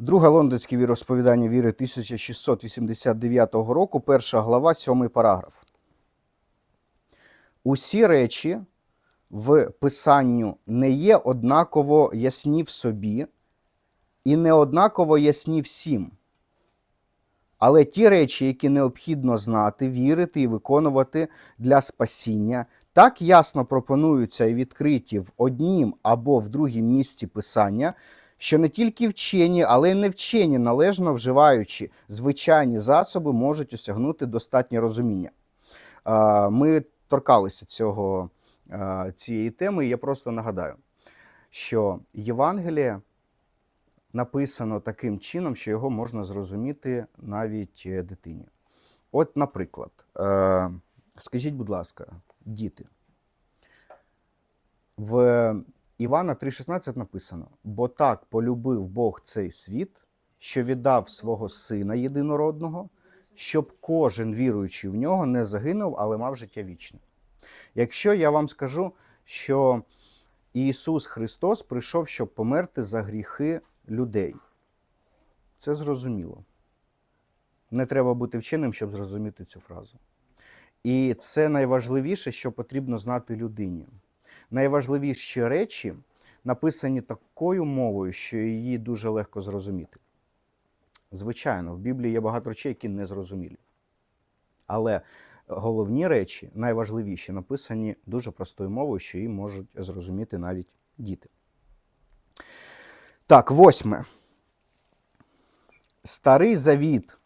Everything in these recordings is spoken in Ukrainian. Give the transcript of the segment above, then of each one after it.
Друге лондонське віросповідання віри 1689 року, перша глава, сьомий параграф. Усі речі в писанню не є однаково ясні в собі і не однаково ясні всім. Але ті речі, які необхідно знати, вірити і виконувати для спасіння, так ясно пропонуються і відкриті в однім або в другім місці писання, що не тільки вчені, але й невчені, належно вживаючи звичайні засоби, можуть осягнути достатнє розуміння. Ми торкалися цього, цієї теми, і я просто нагадаю, що Євангеліє написано таким чином, що його можна зрозуміти навіть е, дитині. От, наприклад, е, скажіть, будь ласка, діти, в Івана 3,16 написано: бо так полюбив Бог цей світ, що віддав свого сина єдинородного, щоб кожен віруючий в нього не загинув, але мав життя вічне. Якщо я вам скажу, що Ісус Христос прийшов, щоб померти за гріхи людей, це зрозуміло. Не треба бути вченим, щоб зрозуміти цю фразу. І це найважливіше, що потрібно знати людині. Найважливіші речі написані такою мовою, що її дуже легко зрозуміти. Звичайно, в Біблії є багато речей, які не зрозумілі. Але головні речі, найважливіші, написані дуже простою мовою, що її можуть зрозуміти навіть діти. Так, восьме. Старий завіт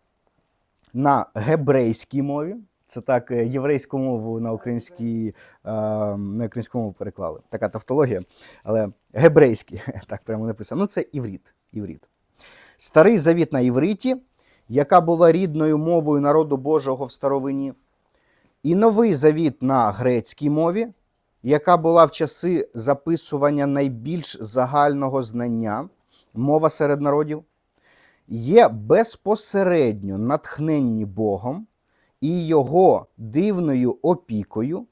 на гебрейській мові. Це так е, єврейську мову на українській, е, на українську мову переклали. Така тавтологія, але гебрейський, так прямо написано. Ну, це івріт. івріт. Старий завіт на івриті, яка була рідною мовою народу Божого в старовині, і новий завіт на грецькій мові, яка була в часи записування найбільш загального знання, мова серед народів, є безпосередньо натхненні Богом і його дивною опікою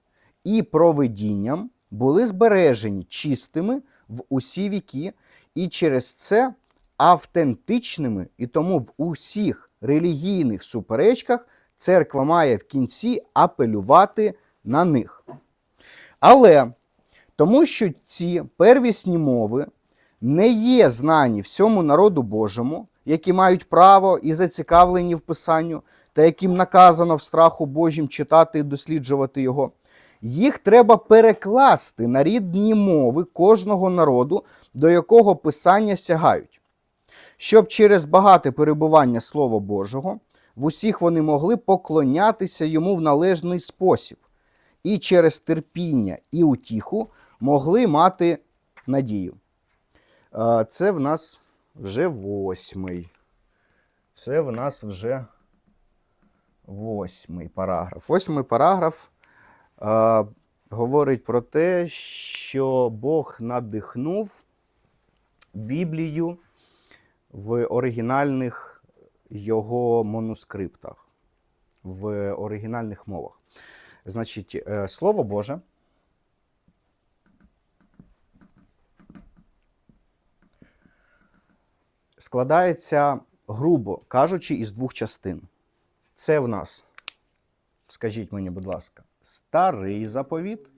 і провидінням були збережені чистими в усі віки, і через це автентичними, і тому в усіх релігійних суперечках церква має в кінці апелювати на них. Але тому що ці первісні мови не є знані всьому народу Божому, які мають право і зацікавлені в писанню, та яким наказано в страху Божім читати і досліджувати його, їх треба перекласти на рідні мови кожного народу, до якого писання сягають, щоб через багате перебування Слова Божого в усіх вони могли поклонятися йому в належний спосіб, і через терпіння і утіху могли мати надію. Це в нас вже восьмий. Це в нас вже восьмий параграф. Восьмий параграф е, говорить про те, що Бог надихнув Біблію в оригінальних його манускриптах, в оригінальних мовах. Значить, е, Слово Боже. Складається, грубо кажучи, із двох частин. Це в нас, скажіть мені, будь ласка, старий заповіт.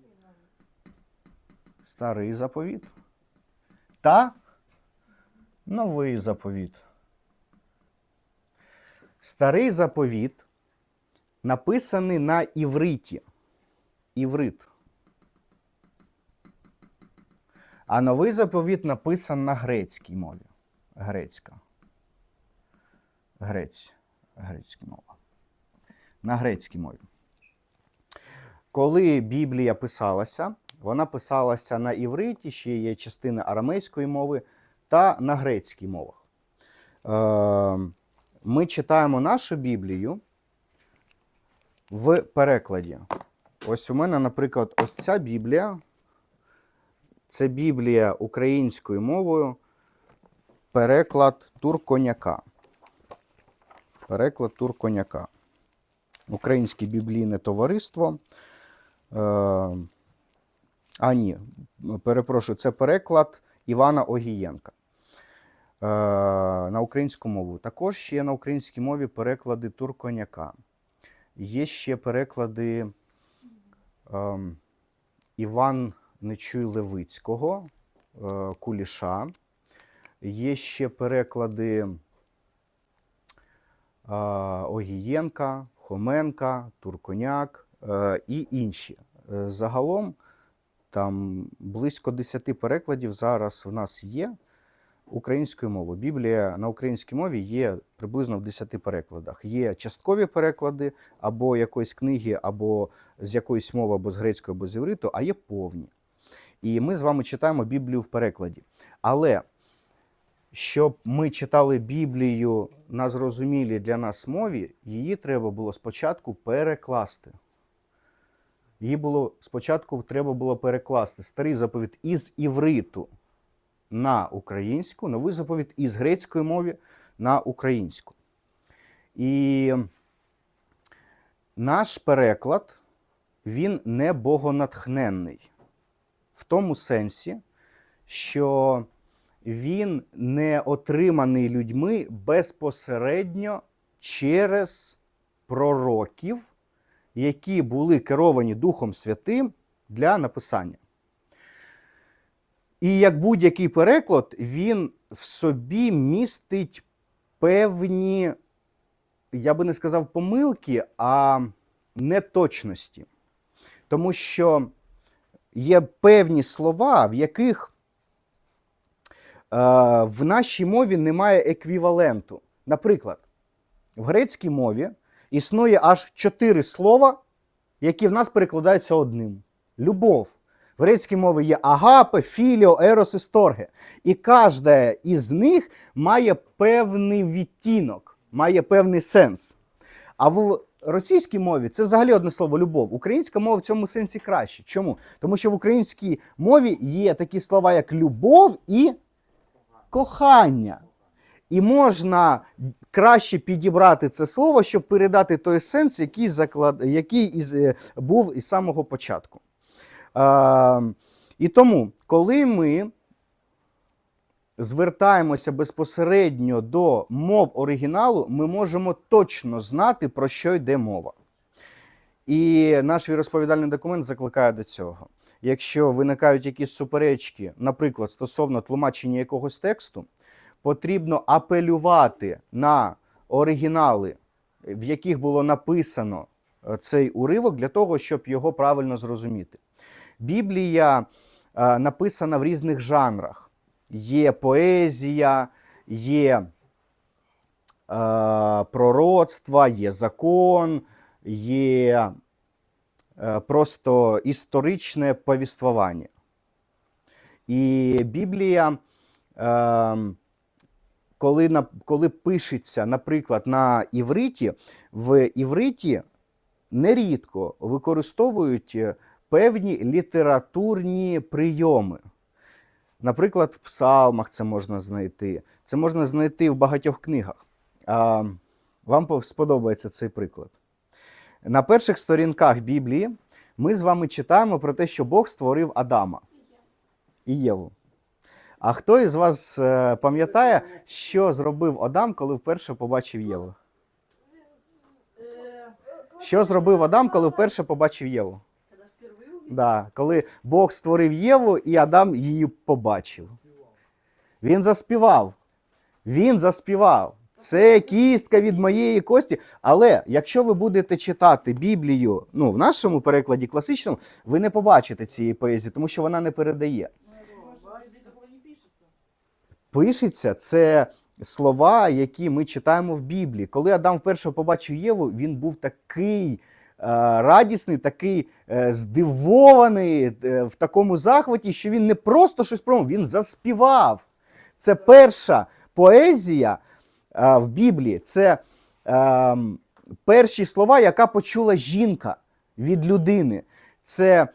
Старий заповіт. Та новий заповіт. Старий заповіт написаний на івриті. Іврит. А новий заповіт написаний на грецькій мові. Грецька. Грець. Грецька мова. На грецькій мові. Коли Біблія писалася, вона писалася на івриті, ще є частина арамейської мови та на грецькій мовах. Е, Ми читаємо нашу Біблію в перекладі. Ось у мене, наприклад, ось ця Біблія. Це Біблія українською мовою, переклад Турконяка. Переклад Турконяка. Українське біблійне товариство. Е, а ні, перепрошую, це переклад Івана Огієнка. на українську мову. Також є на українській мові переклади Турконяка. Є ще переклади ем, Іван Нечуй Левицького, е, Куліша. Є ще переклади е, Огієнка, Хоменка, Турконяк е, і інші. Е, Загалом там близько 10 перекладів зараз в нас є українською мовою. Біблія на українській мові є приблизно в 10 перекладах. Є часткові переклади або якоїсь книги, або з якоїсь мови, або з грецької, або з івриту, а є повні. І ми з вами читаємо Біблію в перекладі. Але щоб ми читали Біблію на зрозумілій для нас мові, її треба було спочатку перекласти. Її було спочатку треба було перекласти старий заповіт із івриту на українську, новий заповіт із грецької мови на українську. І наш переклад, він не богонатхненний. В тому сенсі, що він не отриманий людьми безпосередньо через пророків, які були керовані Духом Святим для написання. І як будь-який переклад, він в собі містить певні, я би не сказав помилки, а неточності. Тому що є певні слова, в яких в нашій мові немає еквіваленту. Наприклад, в грецькій мові існує аж чотири слова, які в нас перекладаються одним: любов. В грецькій мові є агапе, філіо, ерос і сторге. І кожна із них має певний відтінок, має певний сенс. А в російській мові це взагалі одне слово любов. Українська мова в цьому сенсі краще. Чому? Тому що в українській мові є такі слова, як любов і кохання. І можна краще підібрати це слово, щоб передати той сенс, який, заклад... який е, був із самого початку. Е, і тому, коли ми звертаємося безпосередньо до мов оригіналу, ми можемо точно знати, про що йде мова. І наш віросповідальний документ закликає до цього. Якщо виникають якісь суперечки, наприклад, стосовно тлумачення якогось тексту, потрібно апелювати на оригінали, в яких було написано е, цей уривок, для того, щоб його правильно зрозуміти. Біблія е, написана в різних жанрах. Є поезія, є е, пророцтва, є закон, є просто історичне повіствування. І Біблія, е, коли, коли пишеться, наприклад, на івриті, в івриті нерідко використовують е, певні літературні прийоми. Наприклад, в псалмах це можна знайти. Це можна знайти в багатьох книгах. Вам сподобається цей приклад. На перших сторінках Біблії ми з вами читаємо про те, що Бог створив Адама і Єву. А хто із вас е, пам'ятає, що зробив Адам, коли вперше побачив Єву? Що зробив Адам, коли вперше побачив Єву? Да, коли Бог створив Єву, і Адам її побачив. Він заспівав. Він заспівав. Це кістка від моєї кості. Але якщо ви будете читати Біблію, ну в нашому перекладі класичному, ви не побачите цієї поезії, тому що вона не передає. Пишеться це слова, які ми читаємо в Біблії. Коли Адам вперше побачив Єву, він був такий. е, Радісний, такий е, здивований е, в такому захваті, що він не просто щось промов, він заспівав. Це перша поезія в Біблії. Це е, перші слова, яка почула жінка від людини. Це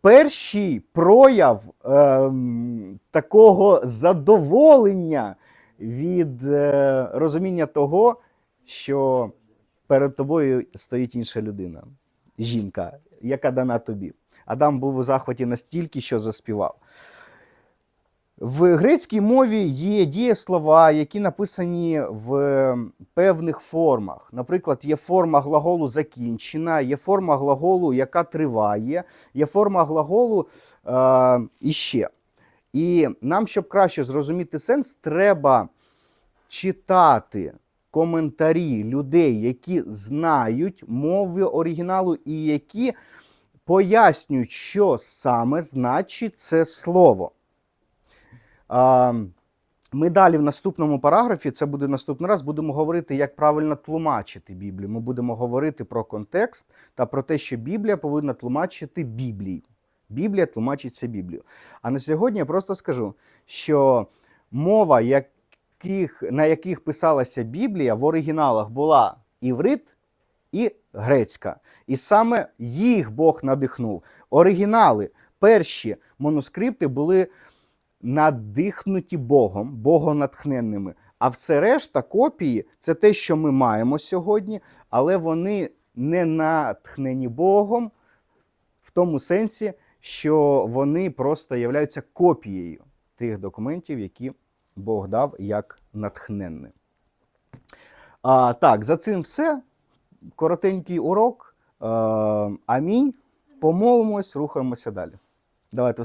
перший прояв ем, такого задоволення від е, розуміння того, що перед тобою стоїть інша людина, жінка, яка дана тобі. Адам був у захваті настільки, що заспівав. В грецькій мові є дієслова, які написані в певних формах. Наприклад, є форма глаголу закінчена, є форма глаголу, яка триває, є форма глаголу е, іще. І нам, щоб краще зрозуміти сенс, треба читати коментарі людей, які знають мови оригіналу і які пояснюють, що саме значить це слово. Ми далі в наступному параграфі, це буде наступний раз, будемо говорити, як правильно тлумачити Біблію. Ми будемо говорити про контекст та про те, що Біблія повинна тлумачити Біблію. Біблія тлумачиться Біблію. А на сьогодні я просто скажу, що мова, яких, на яких писалася Біблія в оригіналах була іврит і грецька. І саме їх Бог надихнув. Оригінали, перші манускрипти були надихнуті Богом, богонатхненними. А все решта копії це те, що ми маємо сьогодні, але вони не натхнені Богом в тому сенсі, що вони просто являються копією тих документів, які Бог дав як натхненні. А, так, за цим все. Коротенький урок. Е, амінь. Помолимось, рухаємося далі. Давайте